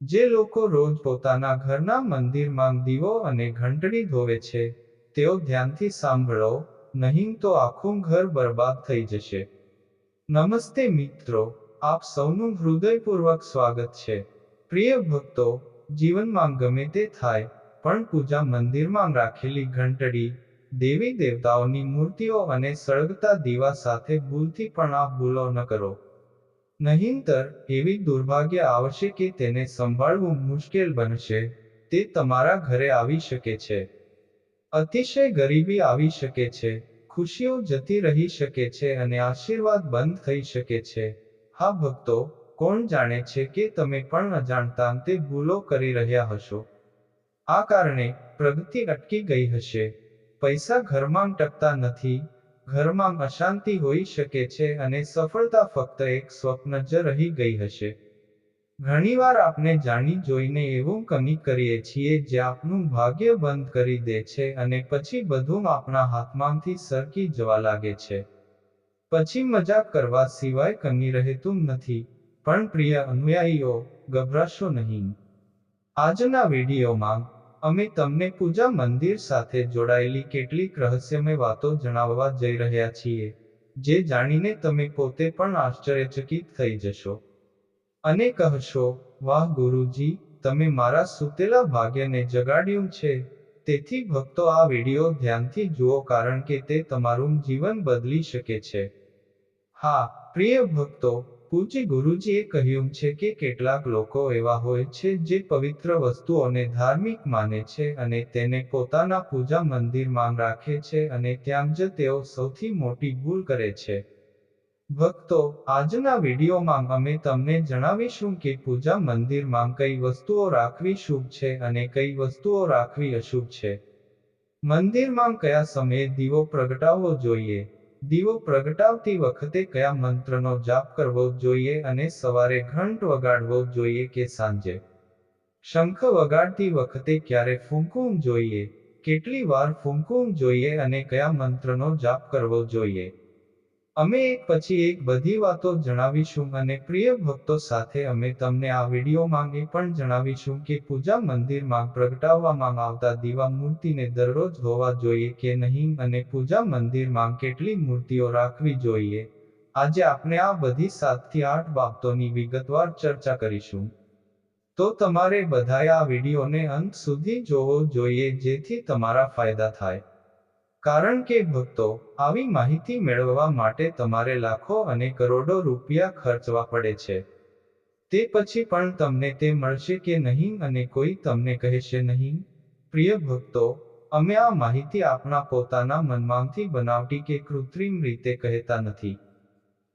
જે લોકો રોજ પોતાના ઘરના મંદિરમાં દીવો અને ઘંટડી ધોવે છે, તેઓ ધ્યાનથી સાંભળો, નહીં તો આખું ઘર બરબાદ થઈ જશે. નમસ્તે મિત્રો, આપ સૌનું હૃદયપૂર્વક સ્વાગત છે. પ્રિય ભક્તો, જીવનમાં ગમે તે થાય, પણ પૂજા મંદિરમાં રાખેલી ઘંટડી, દેવી દેવતાઓની મૂર્તિઓ અને સળગતા દીવા સાથે ભૂલથી પણ આ ભૂલો ન કરો. નહીંતર, એવી દુર્ભાગ્ય આવશે કે તેને સંભાળવું મુશ્કેલ બનશે, તે તમારા ઘરે આવી શકે છે. અતિશય ગરીબી આવી શકે છે, ખુશીઓ જતી રહી શકે છે અને આશીર્વાદ બંધ થઈ શકે છે. હા ભક્તો, કોણ જાણે છે કે તમે પણ અજાણતા તે ભૂલો કરી રહ્યા હશો? આ કારણે પ્રગતિ અટકી ગઈ હશે. પૈસા ઘરમાં ટકતા નથી ઘરમાં અશાંતિ હોઈ શકે છે અને સફળતા ફક્ત એક સ્વપ્ન જ રહી ગઈ હશે. ઘણીવાર આપણે જાણી જોઈને એવું કમી કરીએ છીએ જે આપનું ભાગ્ય બંધ કરી દે છે અને પછી બધું આપણા હાથમાંથી સરકી જવા લાગે છે. પછી મજાક કરવા સિવાય કમી રહેતું નથી. પણ પ્રિય અનુયાયીઓ, ગભરાશો નહીં. આજના વિડીયોમાં અમે તમને પૂજા મંદિર સાથે જોડાયેલી કેટલીક રહસ્યમય વાતો જણાવવા જઈ રહ્યા છીએ, જે જાણીને તમે પોતે પણ આશ્ચર્યચકિત થઈ જશો. અને કહેશો, વાહ ગુરુજી, તમે મારા સૂતેલા ભાગ્યને જગાડ્યું છે. તેથી ભક્તો આ વીડિયો ધ્યાનથી જુઓ કારણ કે તે તમારું જીવન બદલી શકે છે. હા, પ્રિય ભક્તો પૂજ્ય ગુરુજીએ કહ્યું છે કે કેટલાક લોકો એવા હોય છે જે પવિત્ર વસ્તુઓને ધાર્મિક માને છે અને તેને પોતાના પૂજા મંદિરમાં રાખે છે અને ત્યાં જ તેઓ સૌથી મોટી ભૂલ કરે છે. ભક્તો, આજના વિડીયોમાં અમે તમને જણાવીશું કે પૂજા મંદિરમાં કઈ વસ્તુઓ રાખવી શુભ છે અને કઈ વસ્તુઓ રાખવી અશુભ છે. મંદિરમાં કયા સમયે દીવો પ્રગટાવવો જોઈએ? દીવો પ્રગટાવતી વખતે કયા મંત્રનો જાપ કરવો જોઈએ અને સવારે ઘંટ વગાડવો જોઈએ કે સાંજે? શંખ વગાડતી વખતે ક્યારે ફૂંકવું જોઈએ? કેટલી વાર ફૂંકવું જોઈએ અને કયા મંત્રનો જાપ કરવો જોઈએ? અમે એક પછી એક બધી વાતો જણાવીશું અને પ્રિય ભક્તો સાથે અમે તમને આ વિડીયોમાં એ પણ જણાવીશું કે પૂજા મંદિરમાં પ્રગટાવવામાં આવતા દીવા મૂર્તિને દરરોજ હોવા જોઈએ કે નહીં અને પૂજા મંદિરમાં કેટલી મૂર્તિઓ રાખવી જોઈએ. આજે આપણે આ બધી સાતથી આઠ બાબતોની વિગતવાર ચર્ચા કરીશું. તો તમારે બધાએ આ વિડીયોને અંત સુધી જોવો જોઈએ જેથી તમારા ફાયદા થાય. કારણ કે ભક્તો, આવી માહિતી મેળવવા માટે તમારે લાખો અને કરોડો રૂપિયા ખર્ચવા પડે છે. તે પછી પણ તમને તે મળશે કે નહીં અને કોઈ તમને કહેશે નહીં? પ્રિય ભક્તો, અમે આ માહિતી આપણા પોતાના મનમાંથી બનાવટી કે કૃત્રિમ રીતે કહેતા નથી.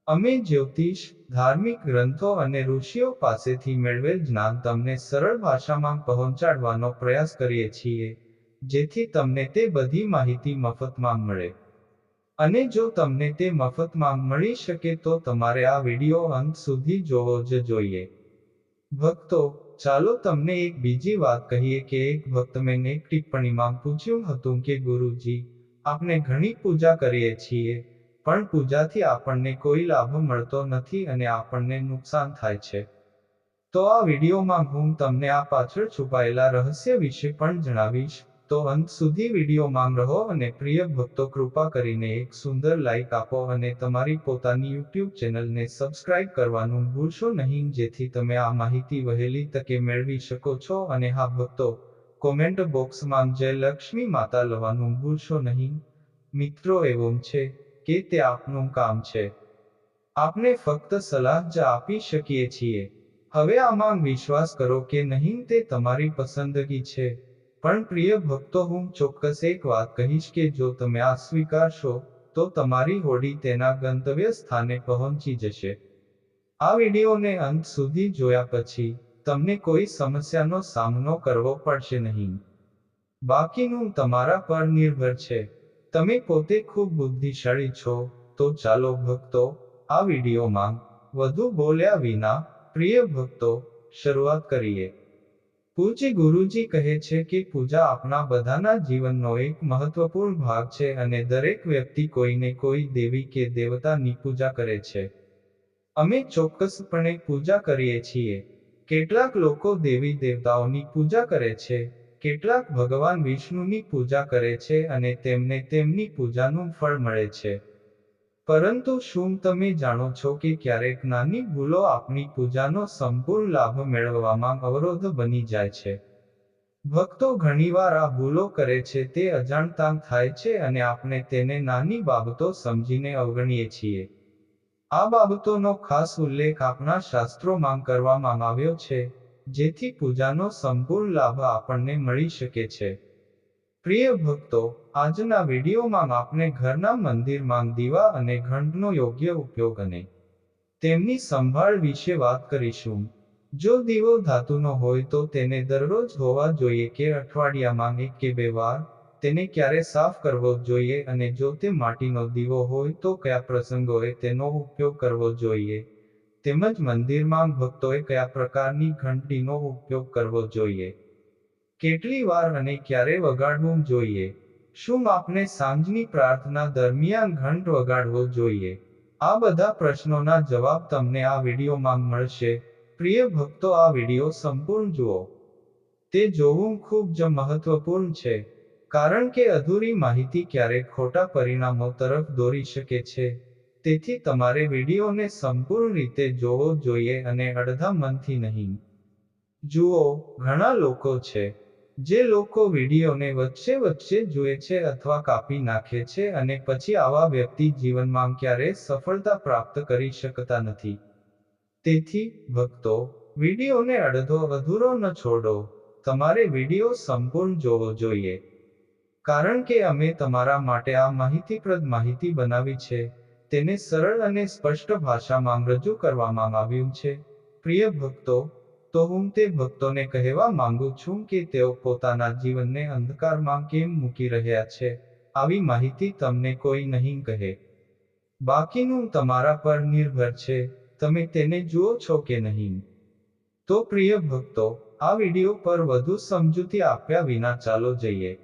અમે જ્યોતિષ, ધાર્મિક ગ્રંથો અને ઋષિઓ પાસેથી મેળવેલ જ્ઞાન તમને સરળ ભાષામાં પહોંચાડવાનો પ્રયાસ કરીએ છીએ. જેથી તમને તે બધી માહિતી મફતમાં મળે. અને જો તમને તે મફતમાં મળી શકે તો તમારે આ વીડિયો અંત સુધી જોવો જ જોઈએ. ભક્તો, ચાલો તમને એક બીજી વાત કહીએ કે એક ભક્ત મેં એક ટિપ્પણીમાં પૂછ્યું હતું કે, ગુરુજી, આપણે ઘણી પૂજા કરીએ છીએ, પણ પૂજાથી આપણને કોઈ લાભ મળતો નથી અને આપણને નુકસાન થાય છે. તો આ વિડીયોમાં હું તમને આ પાછળ છુપાયેલા રહસ્ય વિશે પણ જણાવીશ. તો અંત સુધી વિડીયોમાં રહો અને પ્રિય ભક્તો કૃપા કરીને એક સુંદર લાઈક આપો અને તમારી પોતાની યુટ્યુબ ચેનલને સબસ્ક્રાઇબ કરવાનું ભૂલશો નહીં, જેથી તમે આ માહિતી વહેલી તકે મેળવી શકો છો અને હા ભક્તો કોમેન્ટ બોક્સમાં જય લક્ષ્મી માતા લવાનું ભૂલશો નહીં. મિત્રો, એવું છે કે તે આપનું કામ છે. આપણે ફક્ત સલાહ જ આપી શકીએ છીએ. હવે આમાં વિશ્વાસ કરો કે નહીં, તે તમારી પસંદગી છે. પણ પ્રિય ભક્તો, હું ચોક્કસ એક વાત કહીશ કે જો તમે આ સ્વીકારશો, તો તમારી હોડી તેના ગંતવ્ય સ્થાને પહોંચી જશે. આ વિડીયોને અંત સુધી જોયા પછી, તમને કોઈ સમસ્યાનો સામનો કરવો પડશે નહીં. બાકીનું તમારા પર નિર્ભર છે. તમે પોતે ખૂબ બુદ્ધિશાળી છો, તો ચાલો ભક્તો, આ વિડીયોમાં વધુ બોલ્યા વિના, પ્રિય ભક્તો, શરૂઆત કરીએ. પૂજ્ય ગુરુજી કહે છે કે પૂજા આપણા બધાના જીવનનો એક મહત્વપૂર્ણ ભાગ છે અને દરેક વ્યક્તિ કોઈને કોઈ દેવી કે દેવતાની પૂજા કરે છે. અમે ચોક્કસપણે પૂજા કરીએ છીએ. કેટલાક લોકો દેવી દેવતાઓની પૂજા કરે છે, કેટલાક ભગવાન વિષ્ણુની પૂજા કરે છે અને તેમને તેમની પૂજાનું ફળ મળે છે. પરંતુ શું તમે જાણો છો કે ક્યારેક નાની ભૂલો આપણી પૂજાનો સંપૂર્ણ લાભ મેળવવામાં અવરોધ બની જાય છે? ભક્તો ઘણીવાર આ ભૂલો કરે છે, તે અજાણતા થાય છે અને આપણે તેને નાની બાબતો સમજીને અવગણીએ છીએ. આ બાબતોનો ખાસ ઉલ્લેખ આપણા શાસ્ત્રોમાં કરવામાં આવ્યો છે, જેથી પૂજાનો સંપૂર્ણ લાભ આપણને મળી શકે છે. પ્રિય ભક્તો આજના વિડીયોમાં આપણે ઘરના મંદિરમાં દીવા અને ઘંટનો યોગ્ય ઉપયોગ અને તેમની સંભાળ વિશે વાત કરીશું. જો દીવો ધાતુનો હોય તો તેને દરરોજ હોવા જોઈએ કે અઠવાડિયામાં એક કે બે વાર? તેને ક્યારે સાફ કરવો જોઈએ અને જો તે માટીનો દીવો હોય તો કયા પ્રસંગોએ તેનો ઉપયોગ કરવો જોઈએ? તેમજ મંદિરમાં ભક્તોએ કયા પ્રકારની ઘંટીનો ઉપયોગ કરવો જોઈએ? કેટલી વાર અને ક્યારે વગાડવું જોઈએ? શું આપણે સાંજની પ્રાર્થના દરમિયાન ઘંટ વગાડવો જોઈએ? આ બધા પ્રશ્નોના જવાબ તમને આ વિડીયોમાં મળશે. પ્રિય ભક્તો, આ વીડિયો સંપૂર્ણ જુઓ. તે જોવું ખૂબ જ મહત્વપૂર્ણ છે, કારણ કે અધૂરી માહિતી ક્યારેક ખોટા પરિણામો તરફ દોરી શકે છે. તેથી તમારે વિડીયોને સંપૂર્ણ રીતે જોવો જોઈએ અને અડધા મનથી નહીં. જુઓ, ઘણા લોકો છે જે લોકો વિડીયોને વચ્ચે વચ્ચે જુએ છે અથવા કાપી નાખે છે અને પછી આવા વ્યક્તિ જીવનમાં ક્યારેય સફળતા પ્રાપ્ત કરી શકતા નથી. તેથી, ભક્તો, વિડીયોને અડધો અધૂરો ન છોડો. તમારે વીડિયો સંપૂર્ણ જોવો જોઈએ. કારણ કે અમે તમારા માટે આ માહિતીપ્રદ માહિતી બનાવી છે, તેને સરળ અને સ્પષ્ટ ભાષામાં રજૂ કરવામાં આવ્યું છે. પ્રિય ભક્તો તો હું તે ભક્તોને કહેવા માંગુ છું કે તેઓ પોતાના જીવનને અંધકારમાં કેમ મૂકી રહ્યા છે? આવી માહિતી તમને કોઈ નહીં કહે. બાકીનું તમારા પર નિર્ભર છે, તમે તેને જુઓ છો કે નહીં. તો પ્રિય ભક્તો, આ વીડિયો પર વધુ સમજૂતી આપ્યા વિના ચાલો જઈએ.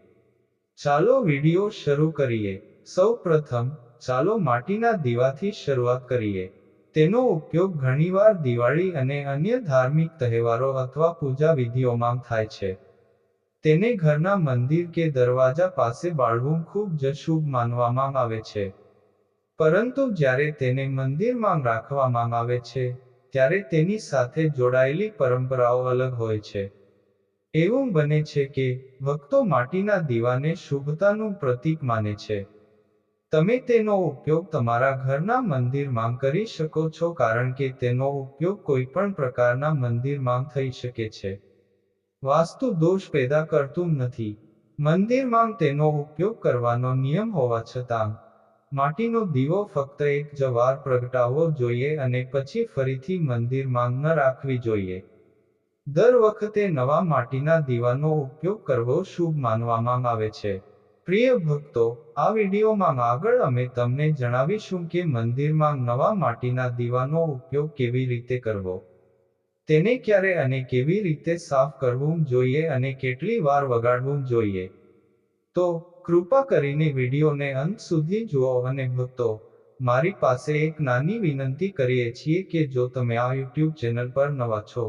ચાલો વિડિયો શરૂ કરીએ. સૌ પ્રથમ ચાલો માટીના દીવાથી શરૂઆત કરીએ. તેનો ઉપયોગ ઘણીવાર દિવાળી અને અન્ય ધાર્મિક તહેવારો અથવા પૂજા વિધિઓમાં થાય છે. તેને ઘરના મંદિર કે દરવાજા પાસે બાળવું ખૂબ જ શુભ માનવામાં આવે છે. પરંતુ જ્યારે તેને મંદિરમાં રાખવામાં આવે છે, ત્યારે તેની સાથે જોડાયેલી પરંપરાઓ અલગ હોય છે. એવું બને છે કે, ભક્તો માટીના દીવાને શુભતાનું પ્રતીક માને છે. તમે તેનો ઉપયોગ તમારા ઘરના મંદિરમાં કરી શકો છો કારણ કે તેનો ઉપયોગ કોઈ પણ પ્રકારના મંદિરમાં થઈ શકે છે. વાસ્તુ દોષ પેદા કરતું નથી. મંદિરમાં તેનો ઉપયોગ કરવાનો નિયમ હોવા છતાં, માટીનો દીવો ફક્ત એક જ વાર પ્રગટાવવો જોઈએ અને પછી ફરીથી મંદિરમાં ન રાખવી જોઈએ. દર વખતે નવા માટીના દીવાનો ઉપયોગ કરવો શુભ માનવામાં આવે છે. પ્રિય ભક્તો આ વિડીયોમાં આગળ અમે તમને જણાવીશું કે મંદિરમાં નવા માટીના દીવાનો ઉપયોગ કેવી રીતે કરવો. તેને ક્યારે અને કેવી રીતે સાફ કરવું જોઈએ અને કેટલી વાર વગાડવું જોઈએ. તો, કૃપા કરીને વિડીયોને અંત સુધી જુઓ અને ભક્તો મારી પાસે એક નાની વિનંતી કરીએ છીએ કે જો તમે આ યુટ્યુબ ચેનલ પર નવા છો,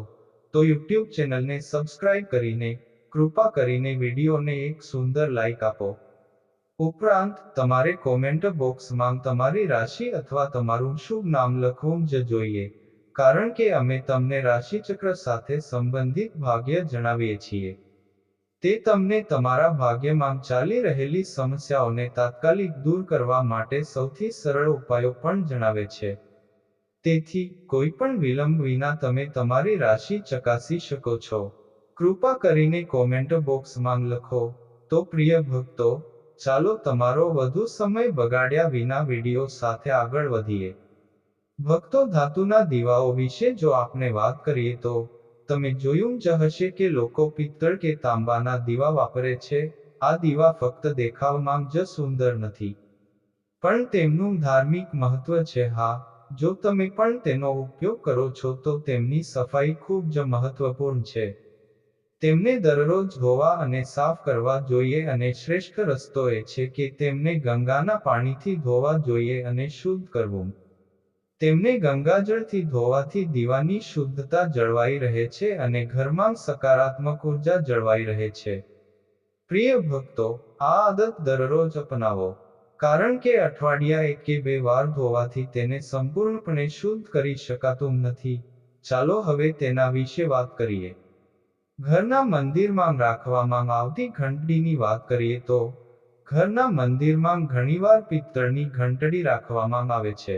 તો યુટ્યુબ ચેનલને સબસ્ક્રાઇબ કરીને, કૃપા કરીને વિડીયોને એક સુંદર લાઇક આપો. ઉપરાંત, તમારે કોમેન્ટ બોક્સમાં તમારી રાશિ અથવા તમારું શુભ નામ લખવું જ જોઈએ. કારણ કે અમે તમને રાશિચક્ર સાથે સંબંધિત ભાગ્ય જણાવીએ છીએ. તે તમને તમારા ભાગ્યમાં ચાલી રહેલી સમસ્યાઓને તાત્કાલિક દૂર કરવા માટે સૌથી સરળ ઉપાયો પણ જણાવે છે. તેથી કોઈ પણ વિલંબ વિના તમે તમારી રાશિ ચકાસી શકો છો. કૃપા કરીને કોમેન્ટ બોક્સમાં લખો. તો પ્રિય ભક્તો ચાલો તમારો વધુ સમય બગાડ્યા વિના વીડિયો સાથે આગળ વધીએ. ભક્તો ધાતુના દીવાઓ વિશે જો આપણે વાત કરીએ તો, તમે જોયું જ હશે કે લોકો પિત્તળ કે તાંબાના દીવા વાપરે છે, આ દીવા ફક્ત દેખાવમાં જ સુંદર નથી. પણ તેમનું ધાર્મિક મહત્વ છે હા, જો તમે પણ તેનો ઉપયોગ કરો છો તો તેમની સફાઈ ખૂબ જ મહત્વપૂર્ણ છે. તેમને દરરોજ ધોવા અને સાફ કરવા જોઈએ અને શ્રેષ્ઠ રસ્તો એ છે કે તેમને ગંગાના પાણીથી ધોવા જોઈએ અને શુદ્ધ કરવું. તેમને ગંગાજળથી ધોવાથી દીવાની શુદ્ધતા જળવાઈ રહે છે અને ઘરમાં સકારાત્મક ઊર્જા જળવાઈ રહે છે. પ્રિય ભક્તો, આ આદત દરરોજ અપનાવો. કારણ કે અઠવાડિયા એક કે બે વાર ધોવાથી તેને સંપૂર્ણપણે શુદ્ધ કરી શકાતું નથી. ચાલો હવે તેના વિશે વાત કરીએ. ઘરના મંદિરમાં રાખવામાં આવતી ઘંટડીની વાત કરીએ તો, ઘરના મંદિરમાં ઘણીવાર પિત્તળની ઘંટડી રાખવામાં આવે છે.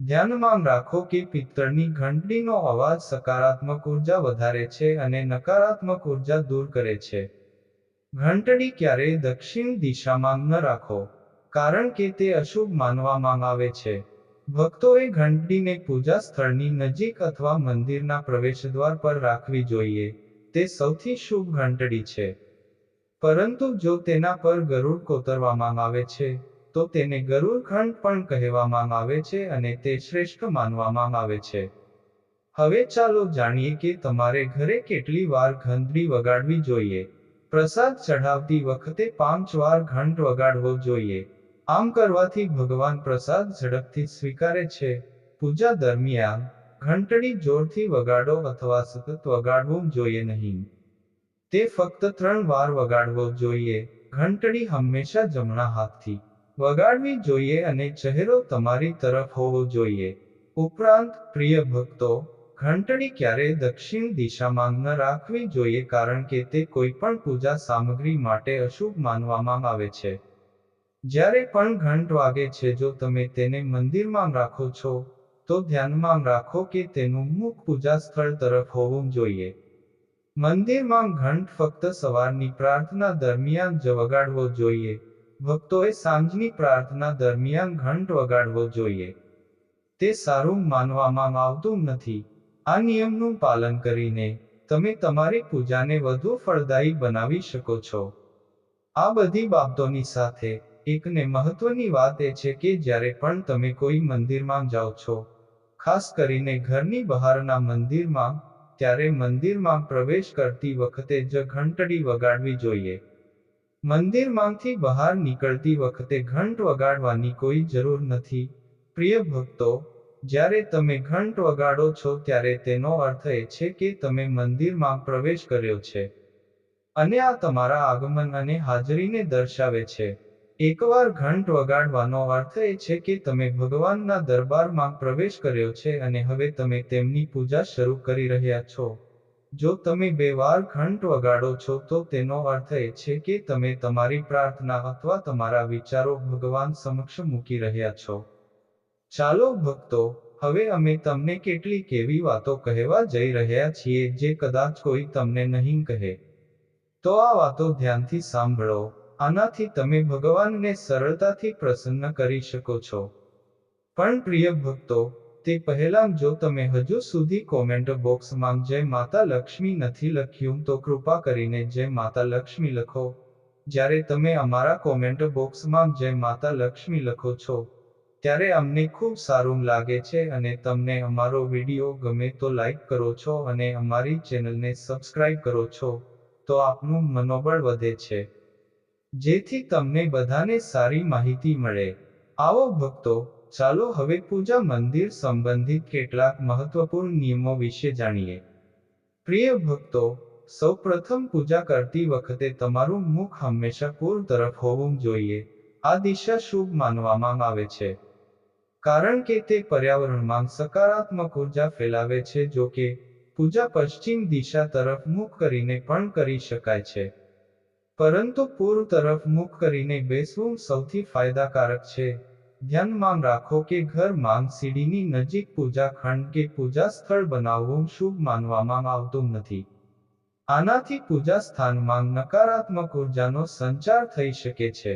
ધ્યાનમાં રાખો કે પિત્તળની ઘંટડીનો અવાજ સકારાત્મક ઊર્જા વધારે છે અને નકારાત્મક ઊર્જા દૂર કરે છે. ઘંટડી ક્યારેય દક્ષિણ દિશામાં ન રાખો, કારણ કે તે અશુભ માનવામાં આવે છે. ભક્તોએ ઘંટડીને પૂજા સ્થળની નજીક અથવા મંદિરના પ્રવેશદ્વાર પર રાખવી જોઈએ. તે સૌથી શુભ ઘંટડી છે. પરંતુ જો તેના પર ગરુડ કોતરવામાં આવે છે, તો તેને ગરુડ ઘંટ પણ કહેવામાં આવે છે અને તે શ્રેષ્ઠ માનવામાં આવે છે. હવે ચાલો જાણીએ કે તમારે ઘરે કેટલી વાર ઘંટડી વગાડવી જોઈએ. પ્રસાદ ચઢાવતી વખતે પાંચ વાર ઘંટ વગાડવો જોઈએ. આમ કરવાથી ભગવાન પ્રસાદ ઝડપથી સ્વીકારે છે. પૂજા દરમિયાન ઘંટડી જોરથી વગાડો અથવા સતત વગાડવું જોઈએ નહીં. તે ફક્ત ત્રણ વાર વગાડવો જોઈએ. ઘંટડી હંમેશા જમણા હાથથી વગાડવી જોઈએ અને ચહેરો તમારી તરફ હોવો જોઈએ. ઉપરાંત, પ્રિય ભક્તો, ઘંટડી ક્યારેય દક્ષિણ દિશામાં ન રાખવી જોઈએ કારણ કે તે કોઈ પણ પૂજા સામગ્રી માટે અશુભ માનવામાં આવે છે. જ્યારે પણ ઘંટ વાગે છે, જો તમે તેને મંદિરમાં રાખો છો તો ધ્યાનમાં રાખો કે તેનું મુખ પૂજા સ્થળ તરફ હોવું જોઈએ. મંદિરમાં ઘંટ ફક્ત સવારની પ્રાર્થના દરમિયાન જ વગાડવો જોઈએ. ભક્તોએ સાંજની પ્રાર્થના દરમિયાન ઘંટ વગાડવો જોઈએ. તે સારું માનવામાં આવતું નથી. આ નિયમનું પાલન કરીને તમે તમારી પૂજાને વધુ ફળદાયી બનાવી શકો છો. આ બધી બાબતોની સાથે એકને મહત્વની વાત એ છે કે જ્યારે પણ તમે કોઈ મંદિરમાં જાઓ છો ખાસ કરીને ઘરની બહારના મંદિરમાં, ત્યારે મંદિરમાં પ્રવેશ કરતી વખતે જ ઘંટડી વગાડવી જોઈએ. મંદિરમાંથી બહાર નીકળતી વખતે ઘંટ વગાડવાની કોઈ જરૂર નથી. પ્રિય ભક્તો, જ્યારે તમે ઘંટ વગાડો છો ત્યારે તેનો અર્થ એ છે કે તમે મંદિરમાં પ્રવેશ કર્યો છે. અને આ તમારા આગમન અને હાજરીને દર્શાવે છે. એકવાર ઘંટ વગાડવાનો અર્થ એ છે કે તમે ભગવાનના દરબારમાં પ્રવેશ કર્યો છે અને હવે તમે તેમની પૂજા શરૂ કરી રહ્યા છો. જો તમે બે વાર ઘંટ વગાડો છો તો તેનો અર્થ એ છે કે તમે તમારી પ્રાર્થના અથવા તમારા વિચારો ભગવાન સમક્ષ મૂકી રહ્યા છો. ચાલો ભક્તો, હવે અમે તમને કેટલીક એવી વાતો કહેવા જઈ રહ્યા છીએ જે કદાચ કોઈ તમને નહીં કહે. તો આ વાતો ધ્યાનથી સાંભળો. આનાથી તમે ભગવાનને સરળતાથી પ્રસન્ન કરી શકો છો. પણ પ્રિય ભક્તો, તે પહેલાં જો તમે હજુ સુધી કોમેન્ટ બોક્સમાં જય માતા લક્ષ્મી નથી લખ્યું તો કૃપા કરીને જય માતા લક્ષ્મી લખો. જ્યારે તમે અમારા કોમેન્ટ બોક્સમાં જય માતા લક્ષ્મી લખો છો, ત્યારે અમને ખૂબ સારું લાગે છે અને તમને અમારો વીડિયો ગમે તો લાઈક કરો છો અને અમારી ચેનલને સબસ્ક્રાઇબ કરો છો, તો આપનું મનોબળ વધે છે. જેથી તમને બધાને સારી માહિતી મળે. આવો ભક્તો, ચાલો હવે પૂજા મંદિર સંબંધિત કેટલાક મહત્વપૂર્ણ નિયમો વિશે જાણીએ. પ્રિય ભક્તો, સૌપ્રથમ પૂજા કરતી વખતે તમારું મુખ હંમેશા પૂર્વ તરફ હોવું જોઈએ. આ દિશા શુભ માનવામાં આવે છે. કારણ કે તે પર્યાવરણમાં સકારાત્મક ઊર્જા ફેલાવે છે, જો કે, પૂજા પશ્ચિમ દિશા તરફ મુખ કરીને પણ કરી શકાય છે. પરંતુ પૂર્વ તરફ મુખ કરીને બેસવું સૌથી ફાયદાકારક છે. ધ્યાનમાં રાખો કે ઘર સીડીની નજીક પૂજા ખંડ કે પૂજા સ્થળ બનાવવું શુભ માનવામાં આવતું નથી. આનાથી પૂજા સ્થાનમાં નકારાત્મક ઉર્જાનો સંચાર થઈ શકે છે.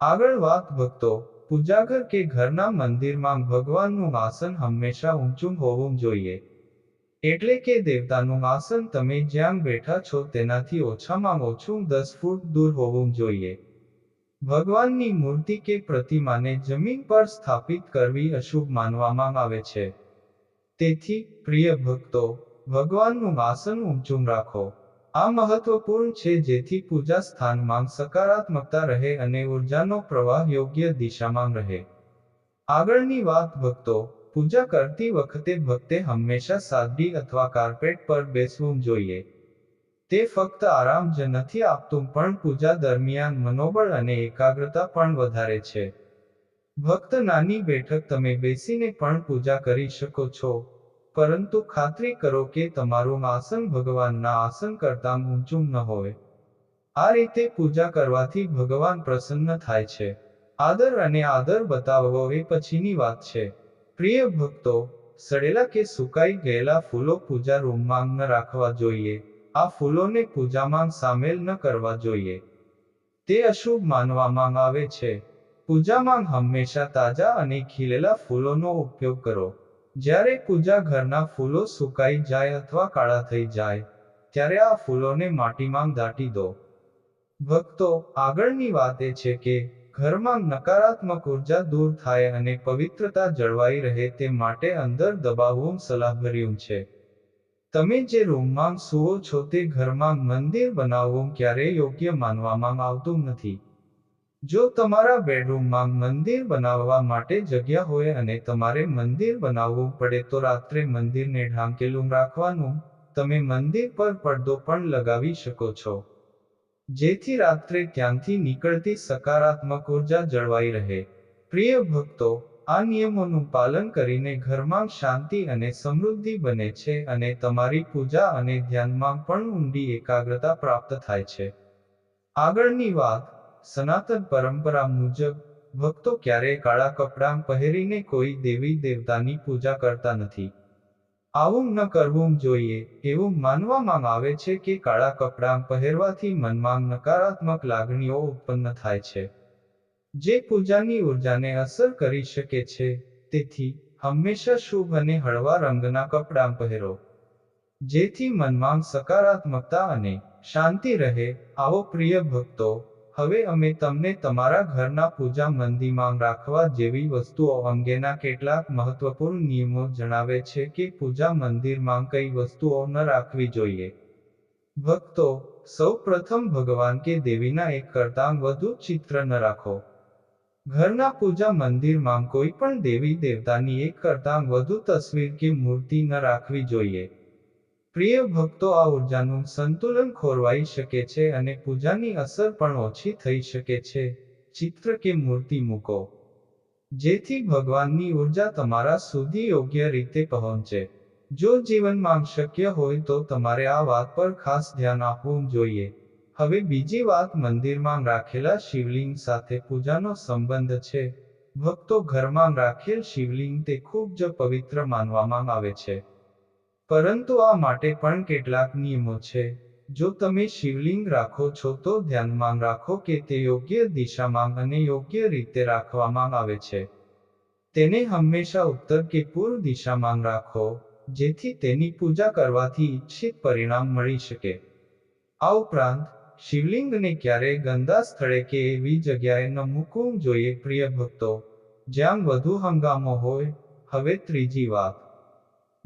આગળ વાત ભક્તો, પૂજાઘર કે ઘરના મંદિરમાં ભગવાનનું આસન હંમેશા ઊંચું હોવું જોઈએ. એટલે કે દેવતાનું આસન તમે જ્યાં બેઠા છો તેનાથી ઓછામાં ઓછું દસ ફૂટ દૂર હોવું જોઈએ. ભગવાનની મૂર્તિ કે પ્રતિમાને જમીન પર સ્થાપિત કરવી અશુભ માનવામાં આવે છે. તેથી, પ્રિય ભક્તો, ભગવાનનું આસન ઊંચું રાખો. આ મહત્વપૂર્ણ છે જેથી પૂજા સ્થાનમાં સકારાત્મકતા રહે અને ઉર્જાનો પ્રવાહ યોગ્ય દિશામાં રહે. આગળની વાત ભક્તો પૂજા કરતી વખતે ભક્તે હંમેશા સાદડી અથવા કાર્પેટ પર બેસવું જોઈએ. તે ફક્ત આરામ જ નથી આપતું, પણ પૂજા દરમિયાન મનોબળ અને એકાગ્રતા પણ વધારે છે. ભક્ત નાની બેઠક તમે બેસીને પણ પૂજા કરી શકો છો. પરંતુ ખાતરી કરો કે તમારું આસન ભગવાનના આસન કરતાં ઊંચું ન હોય. આ રીતે પૂજા કરવાથી ભગવાન પ્રસન્ન થાય છે. આદર અને આદર બતાવવો એ પછીની વાત છે. પ્રિય ભક્તો, સડેલા કે સુકાઈ ગયેલા ફૂલો પૂજા રૂમમાં ન રાખવા જોઈએ. આ ફૂલોને પૂજામાં સામેલ ન કરવા જોઈએ. તે અશુભ માનવામાં આવે છે. પૂજામાં હંમેશા તાજા અને ખીલેલા ફૂલોનો ઉપયોગ કરો. જ્યારે પૂજા ઘરના ફૂલો સુકાઈ જાય અથવા કાળા થઈ જાય, ત્યારે આ ફૂલોને માટીમાં દાટી દો. ભક્તો, આગળની વાત એ છે કે ઘરમાં નકારાત્મક ઊર્જા દૂર થાય અને પવિત્રતા જળવાઈ રહે તે માટે અંદર દબાવવું સલાહભર્યું છે. તમે જે રૂમમાં સુવો છો તે ઘરમાં મંદિર બનાવવું ક્યારેય યોગ્ય માનવામાં આવતું નથી. જો તમારા બેડરૂમમાં મંદિર બનાવવા માટે જગ્યા હોય અને તમારે મંદિર બનાવવું પડે તો રાત્રે મંદિરને ઢાંકેલું રાખવાનું, તમે મંદિર પર પડદો પણ લગાવી શકો છો. જેથી રાત્રે ત્યાંથી નીકળતી સકારાત્મક ઊર્જા જળવાઈ રહે. પ્રિય ભક્તો, આ નિયમોનું પાલન કરીને ઘરમાં શાંતિ અને સમૃદ્ધિ બને છે અને તમારી પૂજા અને ધ્યાનમાં પણ ઊંડી એકાગ્રતા પ્રાપ્ત થાય છે. આગળની વાત, સનાતન પરંપરા મુજબ, ભક્તો ક્યારેય કાળા કપડાં પહેરીને કોઈ દેવી દેવતાની પૂજા કરતા નથી. આવું ન કરવું જોઈએ, એવું માનવામાં આવે છે કે કાળા કપડાં પહેરવાથી મનમાં નકારાત્મક લાગણીઓ ઉત્પન્ન થાય છે. જે પૂજાની ઉર્જાને અસર કરી શકે છે, તેથી હંમેશા શુભ અને હળવા રંગના કપડાં પહેરો. જેથી મનમાં સકારાત્મકતા અને શાંતિ રહે, આવો પ્રિય ભક્તો હવે અમે તમને તમારા ઘરના પૂજા મંદિરમાં રાખવા જેવી વસ્તુઓ અંગેના કેટલાક મહત્વપૂર્ણ નિયમો જણાવે છે કે પૂજા મંદિરમાં કઈ વસ્તુઓ ન રાખવી જોઈએ. ભક્તો, સૌ પ્રથમ ભગવાન કે દેવીના એક કરતાં વધુ ચિત્ર ન રાખો. ઘરના પૂજા મંદિરમાં કોઈ પણ દેવી દેવતાની એક કરતાં વધુ તસવીર કે મૂર્તિ ન રાખવી જોઈએ. પ્રિય ભક્તો, આ ઉર્જાનું સંતુલન ખોરવાઈ શકે છે અને પૂજાની અસર પણ ઓછી થઈ શકે છે. ચિત્ર કે મૂર્તિ મૂકો. જેથી ભગવાનની ઊર્જા તમારા સુધી યોગ્ય રીતે પહોંચે. જો જીવનમાં શક્ય હોય તો તમારે આ વાત પર ખાસ ધ્યાન આપવું જોઈએ. હવે બીજી વાત મંદિરમાં રાખેલા શિવલિંગ સાથે પૂજાનો સંબંધ છે. ભક્તો ઘરમાં રાખેલ શિવલિંગ તે ખૂબ જ પવિત્ર માનવામાં આવે છે. પરંતુ આ માટે પણ કેટલાક નિયમો છે. જો તમે શિવલિંગ રાખો છો તો ધ્યાનમાં રાખો કે તે યોગ્ય દિશામાં અને યોગ્ય રીતે રાખવામાં આવે છે. તેને હંમેશા ઉત્તર કે પૂર્વ દિશામાં રાખો, જેથી તેની પૂજા કરવાથી ઈચ્છિત પરિણામ મળી શકે. આ ઉપરાંત, શિવલિંગને ક્યારેય ગંદા સ્થળે કે એવી જગ્યાએ ન મૂકવું જોઈએ, પ્રિય ભક્તો. જ્યાં વધુ હંગામો હોય, હવે ત્રીજી વાત.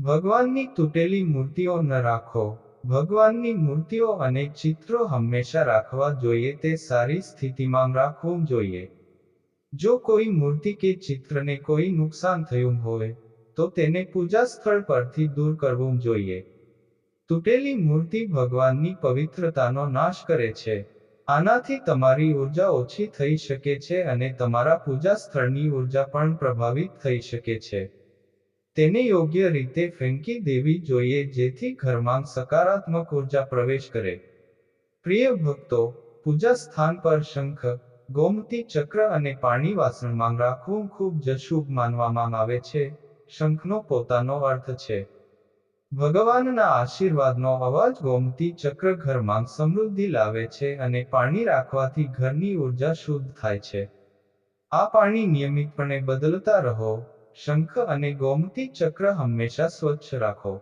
ભગવાનની તૂટેલી મૂર્તિઓ ન રાખો. ભગવાનની મૂર્તિઓ અને ચિત્રો હંમેશા રાખવા જોઈએ તે સારી સ્થિતિમાં રાખવું જોઈએ. જો કોઈ મૂર્તિ કે ચિત્રને કોઈ નુકસાન થયું હોય, તો તેને પૂજા સ્થળ પરથી દૂર કરવું જોઈએ. તૂટેલી મૂર્તિ ભગવાનની પવિત્રતાનો નાશ કરે છે. આનાથી તમારી ઊર્જા ઓછી થઈ શકે છે અને તમારા પૂજા સ્થળની ઊર્જા પણ પ્રભાવિત થઈ શકે છે. તેને યોગ્ય રીતે ફેંકી દેવી જોઈએ જેથી ઘરમાં સકારાત્મક ઊર્જા પ્રવેશ કરે. પ્રિય ભક્તો, પૂજા સ્થાન પર શંખ, ગોમતી ચક્ર અને પાણી વાસણમાં રાખવું ખૂબ જ શુભ માનવામાં આવે છે. શંખનો પોતાનો અર્થ છે. ભગવાનના આશીર્વાદનો અવાજ ગોમતી ચક્ર ઘરમાં સમૃદ્ધિ લાવે છે અને પાણી રાખવાથી ઘરની ઊર્જા શુદ્ધ થાય છે. આ પાણી નિયમિતપણે બદલતા રહો શંખ અને ગોમતી ચક્ર હંમેશા સ્વચ્છ રાખો.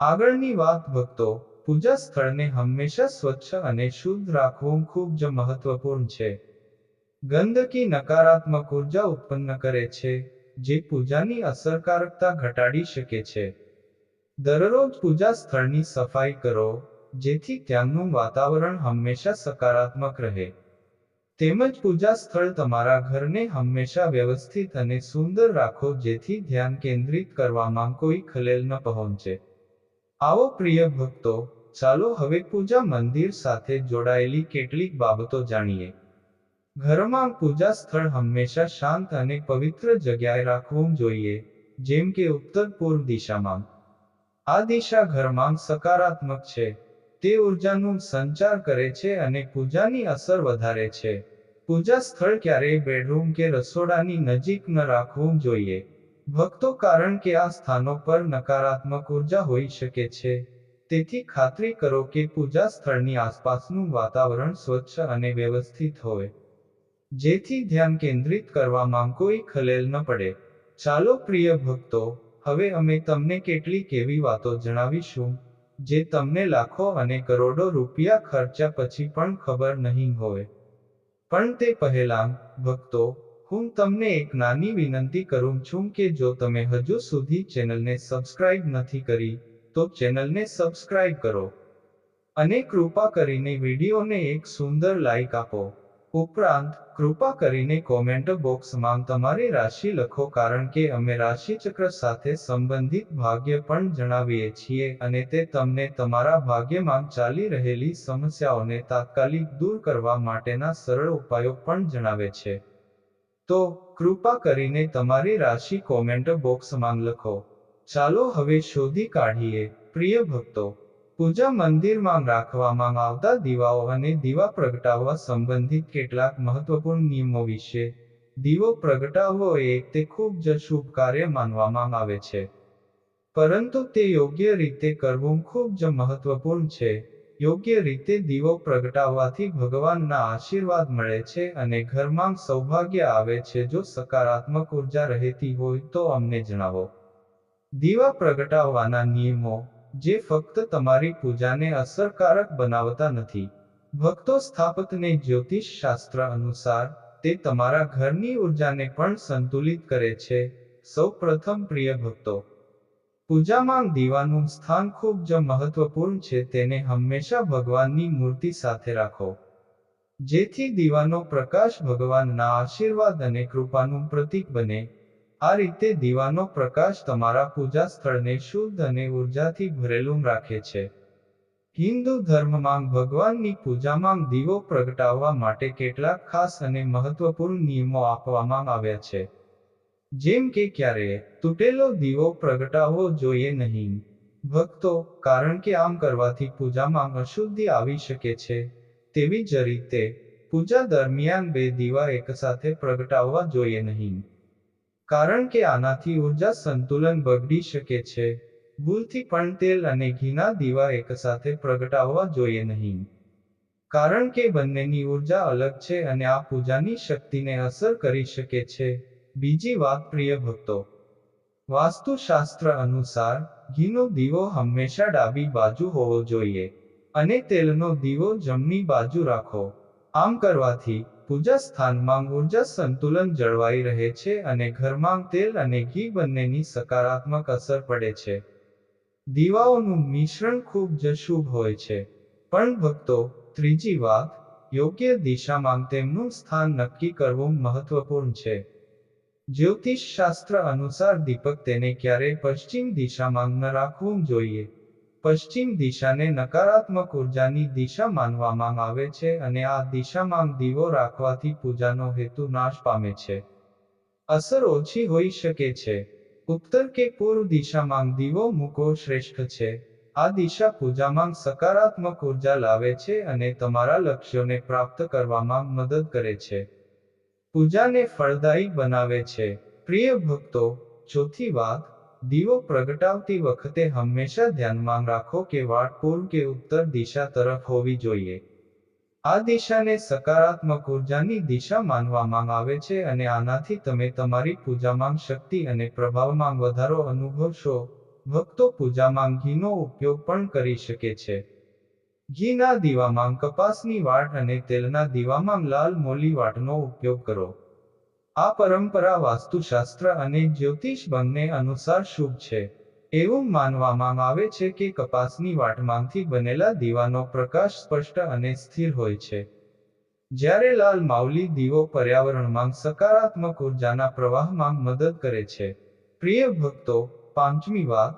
આગળની વાત, ભક્તો, પૂજા સ્થળને હંમેશા સ્વચ્છ અને શુદ્ધ રાખવું ખૂબ જ મહત્વપૂર્ણ છે. ગંદકી નકારાત્મક ઊર્જા ઉત્પન્ન કરે છે, જે પૂજાની અસરકારકતા ઘટાડી શકે છે. દરરોજ પૂજા સ્થળની સફાઈ કરો, જેથી ત્યાંનું વાતાવરણ હંમેશા સકારાત્મક રહે. તેમજ પૂજા સ્થળ તમારા ઘરને હંમેશા વ્યવસ્થિત અને સુંદર રાખો, જેથી ધ્યાન કેન્દ્રિત કરવામાં કોઈ ખલેલ ન પહોંચે. આવો પ્રિય ભક્તો, ચાલો હવે પૂજા મંદિર સાથે જોડાયેલી કેટલીક બાબતો જાણીએ. ઘરમાં પૂજા સ્થળ હંમેશા શાંત અને પવિત્ર જગ્યાએ રાખવું જોઈએ, જેમ કે ઉત્તર પૂર્વ દિશામાં. આ દિશા ઘરમાં સકારાત્મક છે. તે ઉર્જાનું સંચાર કરે છે અને પૂજાની અસર વધારે છે. પૂજા સ્થળ ક્યારેય બેડરૂમ કે રસોડાની નજીક ન રાખવું જોઈએ. ભક્તો કારણ કે આ સ્થાનો પર નકારાત્મક ઊર્જા હોઈ શકે છે. તેથી ખાતરી કરો કે પૂજા સ્થળની આસપાસનું વાતાવરણ સ્વચ્છ અને વ્યવસ્થિત હોય. જેથી ધ્યાન કેન્દ્રિત કરવામાં કોઈ ખલેલ ન પડે. ચાલો પ્રિય ભક્તો, હવે અમે તમને કેટલીક એવી વાતો જણાવીશું. જે તમને લાખો અને કરોડો રૂપિયા ખર્ચ્યા પછી પણ ખબર નહીં હોય. પણ તે પહેલાં, ભક્તો, હું તમને એક નાની વિનંતી કરું છું કે જો તમે હજુ સુધી ચેનલને સબસ્ક્રાઇબ નથી કરી, તો ચેનલને સબસ્ક્રાઇબ કરો. અને કૃપા કરીને વિડીયોને એક સુંદર લાઈક આપો. ઉપરાંત, કૃપા કરીને કોમેન્ટ બોક્સમાં તમારી રાશિ લખો કારણ કે અમે રાશિચક્ર સાથે સંબંધિત ભાગ્ય પણ જણાવીએ છીએ અને તે તમને તમારા ભાગ્યમાં ચાલી રહેલી સમસ્યાઓને તાત્કાલિક દૂર કરવા માટેના સરળ ઉપાયો પણ જણાવે છે. તો, કૃપા કરીને તમારી રાશિ કોમેન્ટ બોક્સમાં લખો. ચાલો હવે શોધી કાઢીએ, પ્રિય ભક્તો. પૂજા મંદિરમાં રાખવામાં આવતા દીવાઓ અને દીવા પ્રગટાવવા સંબંધિત કેટલાક મહત્વપૂર્ણ નિયમો વિશે દીવો પ્રગટાવવો એ તે ખૂબ જ શુભ કાર્ય માનવામાં આવે છે. પરંતુ તે યોગ્ય રીતે કરવું ખૂબ જ મહત્વપૂર્ણ છે. યોગ્ય રીતે દીવો પ્રગટાવવાથી ભગવાનના આશીર્વાદ મળે છે અને ઘરમાં સૌભાગ્ય આવે છે. જો સકારાત્મક ઊર્જા રહેતી હોય તો અમને જણાવો. દીવા પ્રગટાવવાના નિયમો જે ફક્ત તમારી પૂજાને અસરકારક બનાવતા નથી. ભક્તો સ્થાપતને જ્યોતિષ શાસ્ત્ર અનુસાર, તે તમારા ઘરની ઉર્જાને પણ સંતુલિત કરે છે. સૌ પ્રથમ પ્રિય ભક્તો. પૂજામાં દીવાનું સ્થાન ખૂબ જ મહત્વપૂર્ણ છે, તેને હંમેશા ભગવાનની મૂર્તિ સાથે રાખો. જેથી દીવાનો પ્રકાશ ભગવાનના આશીર્વાદ અને કૃપાનું પ્રતીક બને. આ રીતે દીવાનો પ્રકાશ તમારા પૂજા સ્થળને શુદ્ધ અને ઉર્જાથી ભરેલું રાખે છે. હિન્દુ ધર્મમાં ભગવાનની પૂજામાં દીવો પ્રગટાવવા માટે કેટલાક ખાસ અને મહત્વપૂર્ણ નિયમો આપવામાં આવ્યા છે. જેમ કે ક્યારે તૂટેલો દીવો પ્રગટાવવો જોઈએ નહીં. ભક્તો, કારણ કે આમ કરવાથી પૂજામાં અશુદ્ધિ આવી શકે છે, તેવી જ રીતે પૂજા દરમિયાન બે દીવા એકસાથે પ્રગટાવવા જોઈએ નહીં. કારણ કે આનાથી ઊર્જા સંતુલન બગડી શકે છે. ભૂલથી પણ તેલ અને ઘીના દીવા એકસાથે પ્રગટાવવા જોઈએ નહીં. કારણ કે બંનેની ઊર્જા અલગ છે અને આ પૂજાની શક્તિને અસર કરી શકે છે. બીજી વાત, પ્રિય ભક્તો. વાસ્તુશાસ્ત્ર અનુસાર, ઘીનો દીવો હંમેશા ડાબી બાજુ હોવો જોઈએ અને તેલનો દીવો જમણી બાજુ રાખો. આમ કરવાથી પૂજા સ્થાનમાં ઊર્જા સંતુલન જળવાઈ રહે છે અને ઘરમાં તેલ અને ઘી બંનેની સકારાત્મક અસર પડે છે. દીવાઓનું મિશ્રણ ખૂબ જ શુભ હોય છે. પણ ભક્તો, ત્રીજી વાત, યોગ્ય દિશામાં તેમનું સ્થાન નક્કી કરવું મહત્વપૂર્ણ છે. જ્યોતિષ શાસ્ત્ર અનુસાર દીપક તેને ક્યારેય પશ્ચિમ દિશામાં ન રાખવું જોઈએ. પશ્ચિમ દિશાને નકારાત્મક ઉર્જાની દિશા માનવામાં આવે છે અને આ દિશામાં દીવો રાખવાથી પૂજાનો હેતુ નાશ પામે છે. અસર ઓછી હોઈ શકે છે. ઉત્તર કે પૂર્વ દિશામાં દીવો મૂકવો શ્રેષ્ઠ છે. આ દિશા પૂજામાં સકારાત્મક ઊર્જા લાવે છે અને તમારા લક્ષ્યોને પ્રાપ્ત કરવામાં મદદ કરે છે. પૂજાને ફળદાયી બનાવે છે. પ્રિય ભક્તો, ચોથી વાત દીવો પ્રગટાવતી વખતે હંમેશા ધ્યાનમાં રાખો કે વાટ પૂર્વ કે ઉત્તર દિશા તરફ હોવી જોઈએ. આ દિશાને સકારાત્મક ઉર્જાની દિશા માનવામાં આવે છે અને આનાથી તમે તમારી પૂજામાં શક્તિ અને પ્રભાવમાં વધારો અનુભવશો. ભક્તો પૂજામાં ઘીનો ઉપયોગ પણ કરી શકે છે. ઘીના દીવામાં કપાસની વાટ અને તેલના દીવામાં લાલ મોલી વાટનો ઉપયોગ કરો. આ પરંપરા વાસ્તુશાસ્ત્ર અને જ્યોતિષ બંને અનુસાર શુભ છે. એવું માનવામાં આવે છે કે કપાસની વાટમાંથી બનેલા દીવાનો પ્રકાશ સ્પષ્ટ અને સ્થિર હોય છે. જ્યારે લાલ માવલી દીવો પર્યાવરણમાં સકારાત્મક ઉર્જાના પ્રવાહમાં મદદ કરે છે. પ્રિય ભક્તો, પાંચમી વાત,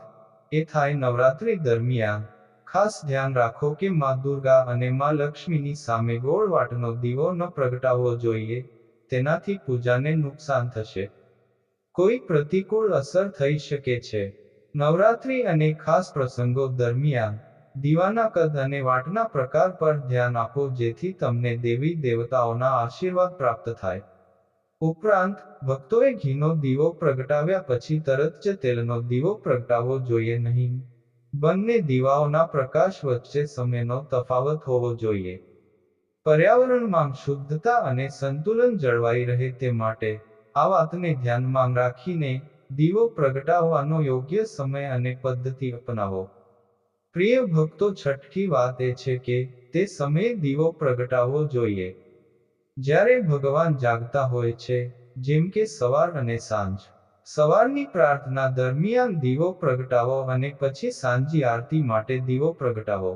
એ થાય નવરાત્રિ દરમિયાન. ખાસ ધ્યાન રાખો કે માં દુર્ગા અને માં લક્ષ્મીની સામે ગોળ વાટનો દીવો ન પ્રગટાવવો જોઈએ. તેનાથી પૂજાને નુકસાન થશે. કોઈ પ્રતિકૂળ અસર થઈ શકે છે. નવરાત્રી અને ખાસ પ્રસંગો દરમિયાન, દીવાના કદ અને વાટના પ્રકાર પર ધ્યાન આપો જેથી તમને દેવી દેવતાઓના આશીર્વાદ પ્રાપ્ત થાય. ઉપરાંત, ભક્તોએ ઘીનો દીવો પ્રગટાવ્યા પછી તરત જ તેલનો દીવો પ્રગટાવવો જોઈએ નહીં. બંને દીવાઓના પ્રકાશ વચ્ચે સમયનો તફાવત હોવો જોઈએ. પર્યાવરણમાં શુદ્ધતા અને સંતુલન જળવાઈ રહે તે માટે આ વાતને ધ્યાનમાં રાખીને દીવો પ્રગટાવવાનો યોગ્ય સમય અને પદ્ધતિ અપનાવો. પ્રિય ભક્તો, છઠ્ઠી વાત એ છે કે તે સમયે દીવો પ્રગટાવવો જોઈએ. જ્યારે ભગવાન જાગતા હોય છે, જેમ કે સવાર અને સાંજ, સવારની પ્રાર્થના દરમિયાન દીવો પ્રગટાવો અને પછી સાંજી આરતી માટે દીવો પ્રગટાવો.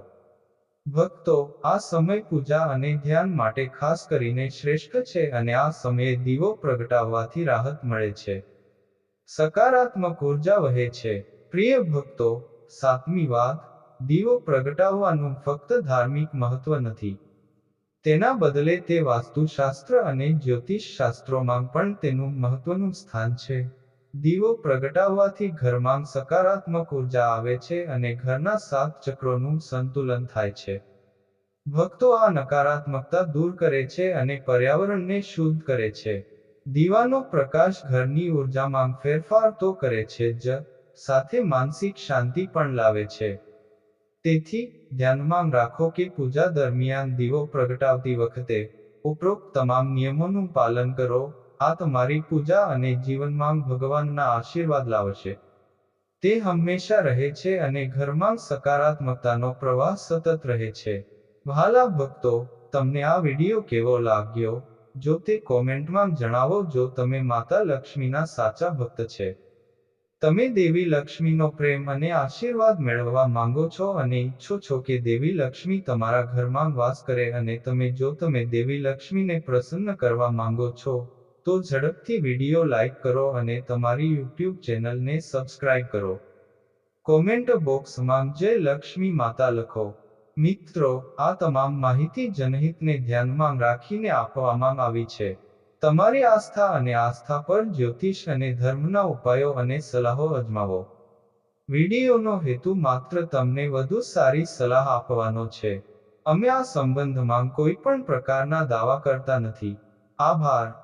ભક્તો, આ સમય પૂજા અને ધ્યાન માટે ખાસ કરીને શ્રેષ્ઠ છે અને આ સમયે દીવો પ્રગટાવવાથી રાહત મળે છે. સકારાત્મક ઊર્જા વહે છે. પ્રિય ભક્તો, સાતમી વાત, દીવો પ્રગટાવવાનું ફક્ત ધાર્મિક મહત્વ નથી. તેના બદલે તે વાસ્તુશાસ્ત્ર અને જ્યોતિષ શાસ્ત્રોમાં પણ તેનું મહત્વનું સ્થાન છે. દીવો પ્રગટાવવાથી ઘરમાં સકારાત્મક ઊર્જા આવે છે અને ઘરના સાત ચક્રોનું સંતુલન થાય છે. ભક્તો આ નકારાત્મકતા દૂર કરે છે અને પર્યાવરણને શુદ્ધ કરે છે. દીવાનો પ્રકાશ ઘરની ઉર્જામાં ફેરફાર તો કરે છે જ, સાથે માનસિક શાંતિ પણ લાવે છે. તેથી, ધ્યાનમાં રાખો કે પૂજા દરમિયાન દીવો પ્રગટાવતી વખતે, ઉપરોક્ત તમામ નિયમોનું પાલન કરો આ તમારી પૂજા અને જીવનમાં ભગવાનના આશીર્વાદ લાવશે. તે હંમેશા રહે છે અને ઘરમાં સકારાત્મકતાનો પ્રવાહ સતત રહે છે. વહાલા ભક્તો, તમને આ વિડિયો કેવો લાગ્યો? જો તે કોમેન્ટમાં જણાવો જો તમે માતા લક્ષ્મીના સાચા ભક્ત છે. તમે દેવી લક્ષ્મીનો પ્રેમ અને આશીર્વાદ મેળવવા માંગો છો અને ઈચ્છો છો કે દેવી લક્ષ્મી તમારા ઘરમાં વાસ કરે અને તમે જો તમે દેવી લક્ષ્મીને પ્રસન્ન કરવા માંગો છો તો ઝડપથી વીડિયો લાઇક કરો અને તમારી યુટ્યુબ ચેનલને સબસ્ક્રાઇબ કરો. કોમેન્ટ બોક્સમાં જય લક્ષ્મી માતા લખો. મિત્રો, આ તમામ માહિતી જનહિતને ધ્યાનમાં રાખીને આપવામાં આવી છે. તમારી આસ્થા અને આસ્થા પર જ્યોતિષ અને ધર્મના ઉપાયો અને સલાહો અજમાવો. વિડીયોનો હેતુ માત્ર તમને વધુ સારી સલાહ આપવાનો છે. અમે આ સંબંધમાં કોઈ પણ પ્રકારના દાવા કરતા નથી. આભાર.